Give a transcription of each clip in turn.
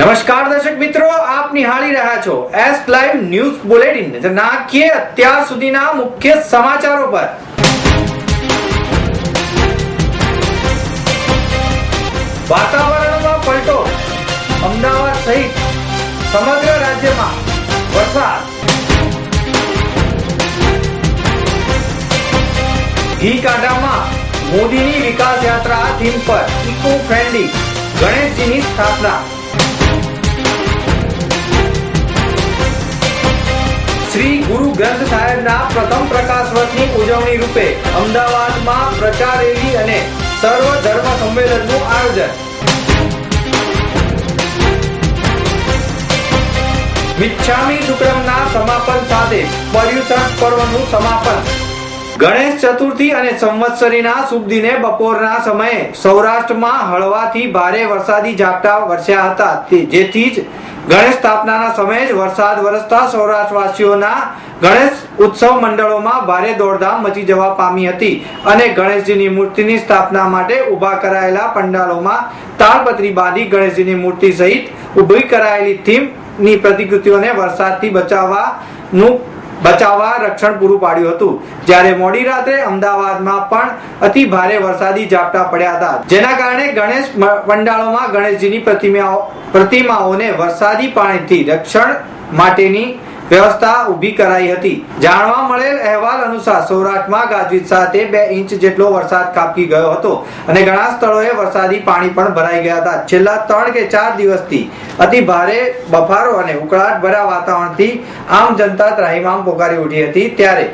નમસ્કાર દર્શક મિત્રો, આપ નિહાળી રહ્યા છો એસ લાઈવ ન્યૂઝ બુલેટિન નાખીએ અત્યાર સુધીના મુખ્ય સમાચારો પર. વાતાવરણમાં પલટો. અમદાવાદ સહિત સમગ્ર રાજ્યમાં વરસાદ. ઘી કાંઠામાં મોદીની વિકાસ યાત્રા થીમ પર ઇકો ફ્રેન્ડલી ગણેશજીની સ્થાપના. શ્રી ગુરુ ગ્રંથ સાહેબના પ્રથમ પ્રકાશ વર્ષની ઉજવણી રૂપે અમદાવાદમાં પ્રચાર રેલી અને સર્વ ધર્મ સંમેલનનું આયોજન. મિચ્છામી દુક્કડમના સમાપન સાથે પર્યુષણ પર્વનું સમાપન. ગણેશ ચતુર્થી અને સંવત્સરીના શુભ દિને બપોરના સમયે સૌરાષ્ટ્રમાં હળવાથી ભારે વરસાદી ઝાપટા વરસ્યા હતા. જેથી જ ગણેશ સ્થાપનાના સમયે જ વરસાદ વરસતા સૌરાષ્ટ્રવાસીઓના ગણેશ ઉત્સવ મંડળોમાં ભારે દોડધામ મચી જવા પામી હતી અને ગણેશજીની મૂર્તિની સ્થાપના માટે ઊભા કરાયેલા પંડાલોમાં તાળપત્રી બાંધી ગણેશજીની મૂર્તિ સહિત ઊભી કરાયેલી થીમની પ્રતિકૃતિઓને વરસાદથી બચાવવાનું બચાવવા રક્ષણ પૂરું પાડ્યું હતું. જ્યારે મોડી રાત્રે અમદાવાદમાં પણ અતિ ભારે વરસાદી ઝાપટા પડ્યા હતા. જેના કારણે ગણેશ પંડાળોમાં ગણેશજીની પ્રતિમાઓ, પ્રતિમાઓને વરસાદી પાણીથી રક્ષણ માટેની વ્યવસ્થા ઊભી કરાઈ હતી. જાણવા મળેલ અહેવાલ અનુસાર સૌરાષ્ટ્રમાં ગાજવીજ સાથે બે ઇંચ જેટલો વરસાદ ખાબકી ગયો હતો અને ઘણા સ્થળોએ વરસાદી પાણી પણ ભરાઈ ગયા હતા. છેલ્લા ત્રણ કે ચાર દિવસથી અતિ ભારે બફારો અને ઉકળાટ ભર્યા વાતાવરણથી આમ જનતા ત્રાહીમામ પોકારી ઉઠી હતી. ત્યારે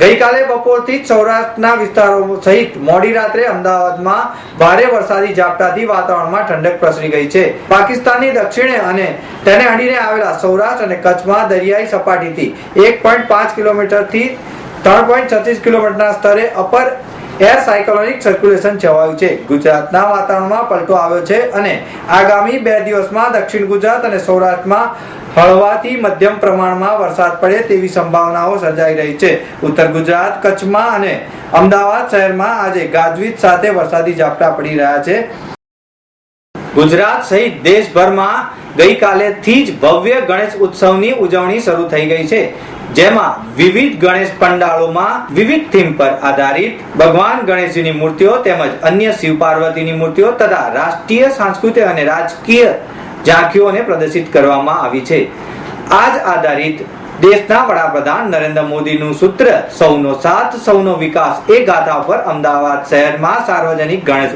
ગઈકાલે બપોરથી સૌરાષ્ટ્રના વિસ્તારો સહિત મોડી રાત્રે અમદાવાદમાં ભારે વરસાદી ઝાપટાથી વાતાવરણમાં ઠંડક પ્રસરી ગઈ છે. પાકિસ્તાનની દક્ષિણે અને તેને અડીને આવેલા સૌરાષ્ટ્ર અને કચ્છમાં દરિયાઈ સપાટીથી એક પોઈન્ટ પાંચ કિલોમીટરથી ત્રણ પોઈન્ટ સ્તરે અપર એર સાયક્લોનિક સર્ક્યુલેશન છવાયું છે. ગુજરાતના વાતાવરણમાં પલટો આવ્યો છે અને આગામી બે દિવસમાં દક્ષિણ ગુજરાત અને સૌરાષ્ટ્રમાં હળવાથી મધ્યમ પ્રમાણમાં વરસાદ પડે તેવી સંભાવનાઓ સર્જાઈ રહી છે. ઉત્તર ગુજરાત, કચ્છમાં અને અમદાવાદ શહેરમાં આજે ગાજવીજ સાથે વરસાદી ઝાપટા પડી રહ્યા છે. ગુજરાત સહિત દેશભરમાં ગઈકાલેથી જ ભવ્ય ગણેશ ઉત્સવની ઉજવણી શરૂ થઈ ગઈ છે. જેમાં વિવિધ ગણેશ પંડાળોમાં વિવિધ થીમ પર આધારિત ભગવાન ગણેશજીની મૂર્તિઓ તેમજ અન્ય શિવ પાર્વતીની મૂર્તિઓ તથા રાષ્ટ્રીય, સાંસ્કૃતિક અને રાજકીય ઝાંખીઓને પ્રદર્શિત કરવામાં આવી છે. આજ આધારિત દેશના વડાપ્રધાન નરેન્દ્ર મોદીનું સૂત્ર, સૌનો સાથ, સૌનો વિકાસ એ ગાથા પર અમદાવાદ શહેરમાં સાર્વજનિક ગણેશ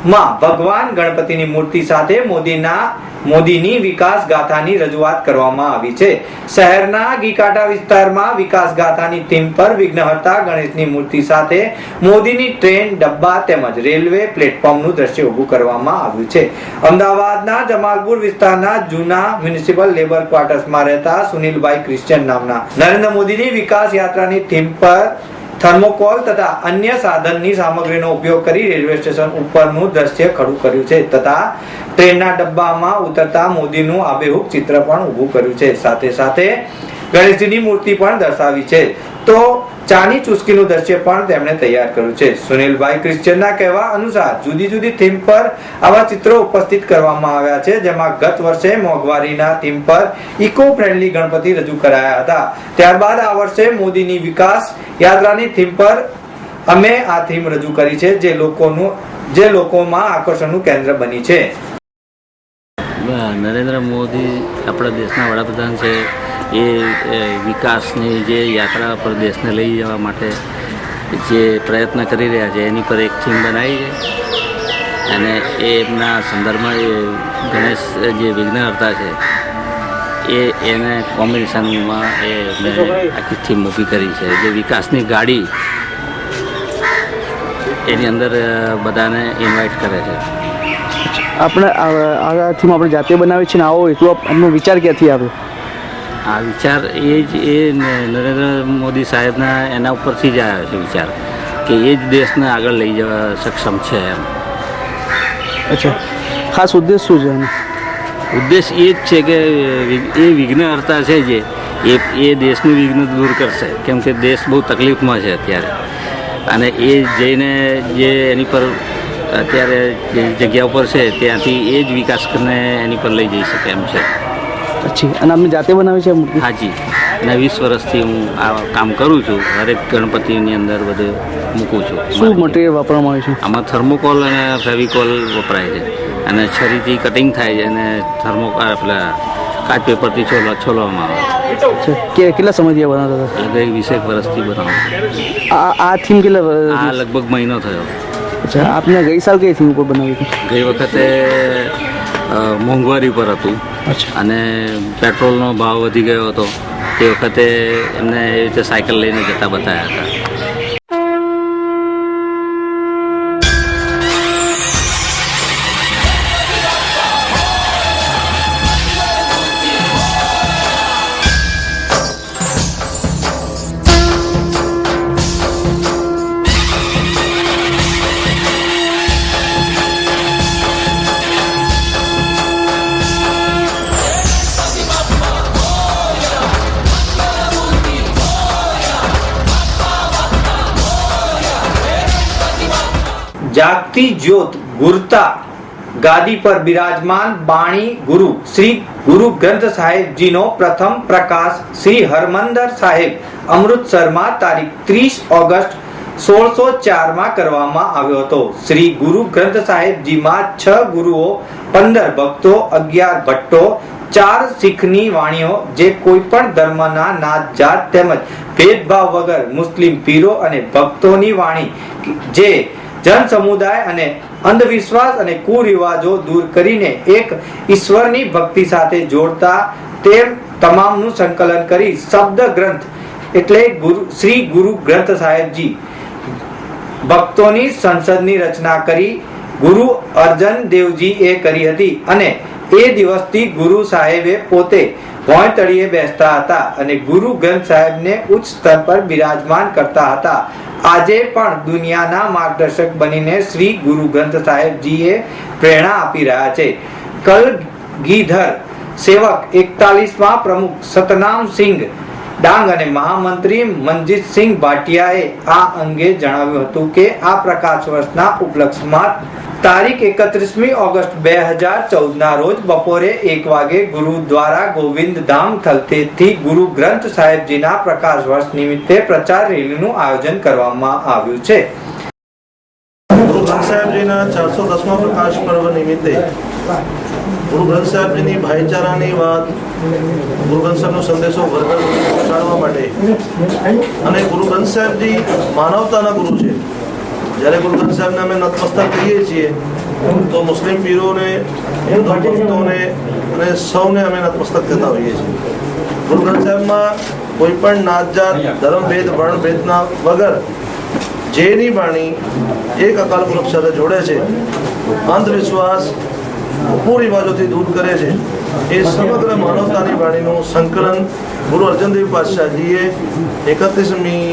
ઉત્સવમાં ભગવાન ગણપતિની મૂર્તિ સાથે મોદીના મોદીની વિકાસ ગાથાની રજૂઆત કરવામાં આવી છે. શહેરના ગીકાટા વિસ્તારમાં વિકાસ ગાથાની થીમ પર વિઘ્નહર્તા ગણેશની મૂર્તિ સાથે મોદીની ટ્રેન ડબ્બા તેમજ રેલવે પ્લેટફોર્મનું દ્રશ્ય ઊભું કરવામાં આવ્યું છે. અમદાવાદના જમાલપુર વિસ્તારના જૂના મ્યુનિસિપલ લેબર ક્વાર્ટર્સમાં રહેતા સુનિલભાઈ ક્રિશ્ચિયન નામના નરેન્દ્ર મોદીની વિકાસ યાત્રાની થીમ પર થર્મોકોલ તથા અન્ય સાધનની સામગ્રીનો ઉપયોગ કરી રેલવે સ્ટેશન ઉપરનું દ્રશ્ય ખડું કર્યું છે તથા ટ્રેનના ડબ્બામાં ઉતરતા મોદીનું આબેહૂબ ચિત્ર પણ ઊભું કર્યું છે. સાથે સાથે ગણેશજીની મૂર્તિ પણ દર્શાવી છે. તો ચાની ચુસ્કીનું દ્રશ્ય પણ તેમણે તૈયાર કર્યું છે. સુનિલભાઈ ક્રિશ્ચિયનના કહેવા અનુસાર જુદી જુદી થીમ પર આવા ચિત્રો ઉપસ્થિત કરવામાં આવ્યા છે, જેમાં ગત વર્ષે મોંઘવારીના થીમ પર ઇકો ફ્રેન્ડલી ગણપતિ રજૂ કરાયા હતા. ત્યારબાદ આ વર્ષે મોદીની વિકાસ યાત્રાની થીમ પર અમે આ થીમ રજૂ કરી છે, જે લોકોનું, જે લોકોમાં આકર્ષણનું કેન્દ્ર બની છે. નરેન્દ્ર મોદી આપણા દેશના વડાપ્રધાન છે. એ વિકાસની જે યાત્રા પર દેશને લઈ જવા માટે જે પ્રયત્ન કરી રહ્યા છે, એની પર એક થીમ બનાવી છે. અને એમના સંદર્ભમાં એ ગણેશ, જે વિઘ્નહર્તા છે, એ એને કોમ્બિનેશનમાં એ મેં આખી થીમ ઊભી કરી છે. જે વિકાસની ગાડી એની અંદર બધાને ઇન્વાઇટ કરે છે. આપણે, આ થીમ આપણે જાતે બનાવીએ છીએ ને આવો એટલો આપણો વિચાર ક્યાંથી આવ્યો? આ વિચાર એ જ એ નરેન્દ્ર મોદી સાહેબના એના ઉપરથી જ આવ્યો છે વિચાર કે એ જ દેશને આગળ લઈ જવા સક્ષમ છે એમ. અચ્છા. ખાસ ઉદ્દેશ શું છે ઉદ્દેશ એ જ છે કે એ વિઘ્નહર્તા છે જે એ એ દેશનું વિઘ્ન દૂર કરશે. કેમ કે દેશ બહુ તકલીફમાં છે અત્યારે. અને એ જઈને જે એની પર અત્યારે જે જગ્યા ઉપર છે ત્યાંથી એ જ વિકાસને એની પર લઈ જઈ શકે એમ છે. અચ્છી અને આપણે જાતે બનાવી છે મૂર્તિ? હાજી. અને વીસ વર્ષથી હું આ કામ કરું છું. હરેક ગણપતિની અંદર બધું મૂકું છું. શું મટીરિયલ વાપરવામાં આવે છે? આમાં થર્મોકોલ અને ફેવિકોલ વપરાય છે. અને છરીથી કટિંગ થાય છે અને થર્મોકોલ પેલા કાચ પેપરથી છોલવા છોલવામાં આવે છે. કે કેટલા સમયથી બનાવતા હતા? લગભગ વીસેક વર્ષથી બનાવું આ થીમ કેટલા આ લગભગ મહિનો થયો. અચ્છા આપને ગઈ સાલ કઈ થીમ ઉપર બનાવી હતી? ગઈ વખતે મોંઘવારી પર હતું. અને પેટ્રોલનો ભાવ વધી ગયો હતો. તે વખતે એમને એ રીતે સાયકલ લઈને જતા બતાવ્યા હતા. જાગતી જ્યોત ગુરતા ગાદી પર બિરાજમાન બાણી ગુરુ શ્રી ગુરુ ગ્રંથ સાહેબજીનો પ્રથમ પ્રકાશ શ્રી હરમંદર સાહેબ અમૃતસરમાં તારીખ ત્રીસ ઓગસ્ટ સોળસો ચારમાં કરવામાં આવ્યો હતો. શ્રી ગુરુ ગ્રંથ સાહેબજીમાં છ ગુરુઓ, પંદર ભક્તો, અગિયાર ભટ્ટો, ચાર શીખની વાણીઓ જે કોઈ પણ ધર્મના નાત જાત તેમજ ભેદભાવ વગર મુસ્લિમ પીરો અને ભક્તોની વાણી જે જન સમુદાય અને અંધવિશ્વાસ અને કુરિવાજો દૂર કરીને એક ઈશ્વરની ભક્તિ સાથે જોડતા તે તમામનું સંકલન કરી શબ્દ ગ્રંથ એટલે ગુરુ શ્રી ગુરુ ગ્રંથ સાહેબજી ભક્તોની સંસદની રચના કરી ગુરુ અર્જન દેવજી એ કરી હતી અને એ દિવસથી ગુરુ સાહેબે પોતે ભોંય તળીએ બેસતા હતા અને ગુરુ ગ્રંથ સાહેબને ઉચ્ચ સ્તર પર બિરાજમાન કરતા હતા. આજે પણ દુનિયાના માર્ગદર્શક બનીને શ્રી ગુરુ ગ્રંથ સાહેબજીએ પ્રેરણા આપી રહ્યા છે. કલગીધર સેવક એકતાલીસમાં પ્રમુખ સતનામ સિંઘ, ડાંગ અને મહામંત્રી મનજીતસિંહ ભાટિયાએ આ અંગે જણાવ્યું હતું કે આ પ્રકાશ વર્ષના ઉપલક્ષમાં તારીખ એકત્રીસમી ઓગસ્ટ બે હજાર ચૌદના રોજ બપોરે એક વાગે ગુરુદ્વારા ગોવિંદ ધામ થલતેથી ગુરુ ગ્રંથ સાહેબજીના પ્રકાશ વર્ષ નિમિત્તે પ્રચાર રેલીનું આયોજન કરવામાં આવ્યું છે. ગુરુ ગ્રંથ સાહેબજીના ચારસો દસમા પ્રકાશ પર્વ નિમિત્તે ગુરુ ગ્રંથ સાહેબજીની ભાઈચારાની વાત, ગુરુ ગ્રંથ સાહેબનો સંદેશો ઘર પહોંચાડવા માટે અને ગુરુ ગ્રંથ સાહેબજી માનવતાના ગુરુ છે. જ્યારે ગુરુગ્રંથ સાહેબને અમે નતમસ્તક કહીએ છીએ તો મુસ્લિમ પીરોને, હિન્દુ ભક્તોને અને સૌને અમે નતમસ્તક કહેતા હોઈએ છીએ. ગુરુગ્રંથ સાહેબમાં કોઈ પણ નાત જાત ધર્મ ભેદ વર્ણ ભેદના વગર જેની વાણી એક અકાલ પુરુષ સાથે જોડે છે, અંધવિશ્વાસ કુરિવાજોથી દૂર કરે છે. એ સમગ્ર માનવતાની વાણીનું સંકલન ગુરુ અર્જનદેવ પાતશાહજીએ એકત્રીસમી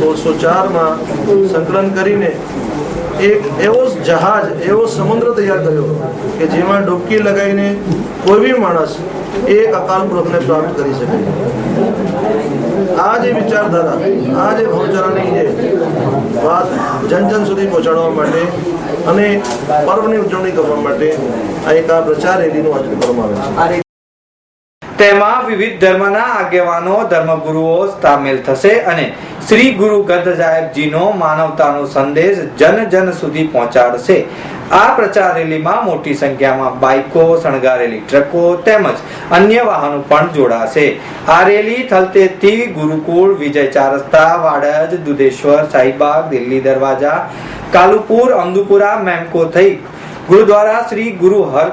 સોળસો ચારમાં સંકલન કરીને એક એવો જહાજ, એવો સમુદ્ર તૈયાર કર્યો કે જેમાં ડૂબકી લગાવીને કોઈ બી માણસ એક અકાલ પુરખને પ્રાપ્ત કરી શકે. આ જે વિચારધારા, આ જે ભાવચારાની જે વાત જન જન સુધી પહોંચાડવા માટે અને પર્વની ઉજવણી કરવા માટે એક આ પ્રચાર રેલીનું આયોજન કરવામાં આવે છે. તેમાં વિવિધ ધર્મના આગેવાનો, ધર્મગુરુઓ સામેલ થશે અને શ્રી ગુરુ ગ્રંથ સાહેબજીનો માનવતાનો સંદેશ જન જન સુધી પહોંચાડશે. આ પ્રચાર રેલીમાં મોટી સંખ્યામાં બાઇકો, શણગારેલી ટ્રકો તેમજ અન્ય વાહનો પણ જોડાશે. આ રેલી થલતેજથી ગુરુકુળ, વિજય ચાર રસ્તા વાડજ, દુધેશ્વર સાહીબાગ દિલ્હી દરવાજા કાલુપુર અમદુપુરા મેમકો થઈ. ગુરુદ્વારા શ્રી ગુરુ હર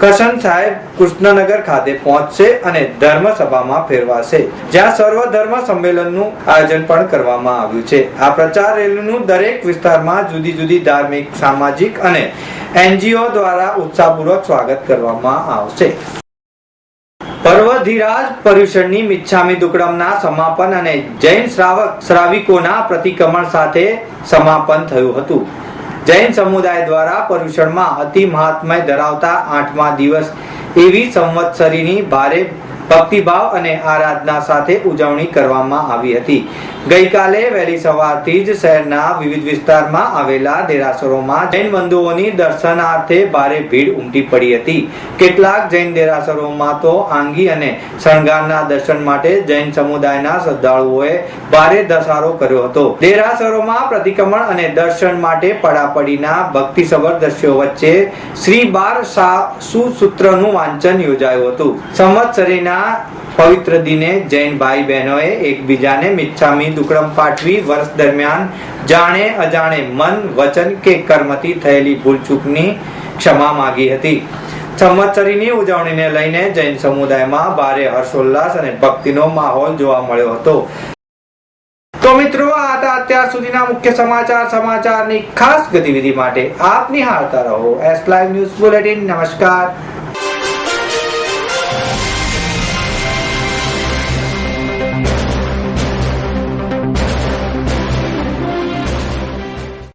કરશન સાહેબ કૃષ્ણનગર ખાતે પહોંચશે અને ધર્મ સભામાં ફેરવાશે. જ્યાં સર્વ ધર્મ સંમેલનનું આયોજન પણ કરવામાં આવ્યું છે. આ પ્રચાર રેલીનું દરેક વિસ્તારમાં જુદી જુદી ધાર્મિક, સામાજિક અને એનજીઓ દ્વારા ઉત્સાહપૂર્વક સ્વાગત કરવામાં આવશે. પર્વધિરાજ પર્યુષણની મિચ્છામી દુકડમના સમાપન અને જૈન શ્રાવક શ્રાવિકોના પ્રતિક્રમણ સાથે સમાપન થયું હતું. જૈન સમુદાય દ્વારા પર્યુષણમાં અતિ મહાત્મય ધરાવતા આઠમા દિવસ એવી સંવત્સરીની ભારે ભક્તિભાવ અને આરાધના સાથે ઉજવણી કરવામાં આવી હતી. ગઈકાલે વહેલી સવારથી જ શહેરના વિવિધ વિસ્તારમાં આવેલા દેરાસરોમાં જૈન બંધુઓની દર્શનાર્થે ભારે ભીડ ઉમટી પડી હતી. કેટલાક જૈન દેરાસરોમાં તો આંગી અને શણગારના દર્શન માટે જૈન સમુદાયના શ્રદ્ધાળુઓએ ભારે ધસારો કર્યો હતો. દેરાસરોમાં પ્રતિક્રમણ અને દર્શન માટે પડાપડીના ભક્તિસભર દ્રશ્યો વચ્ચે શ્રી બાર સા સુસૂત્રનું વાંચન યોજાયું હતું. સંવત્સરીના પવિત્ર દિને જૈન ભાઈ બહેનોએ એકબીજાને મિચ્છામી દુકડમ પાઠવી વર્ષ દરમિયાન જાણે અજાણે મન, વચન કે કર્મથી થયેલી ભૂલચૂકની ક્ષમા માગી હતી. સંવત્સરીની ઉજવણીને લઈને જૈન સમુદાયમાં ભારે હર્ષોલ્લાસ અને ભક્તિનો માહોલ જોવા મળ્યો હતો. તો મિત્રો, આ હતા અત્યાર સુધીના મુખ્ય સમાચાર, સમાચારની ખાસ ગતિવિધિ માટે આપ નિહાળતા રહો. એસ લાઈવ ન્યૂઝ બુલેટિન નમસ્કાર.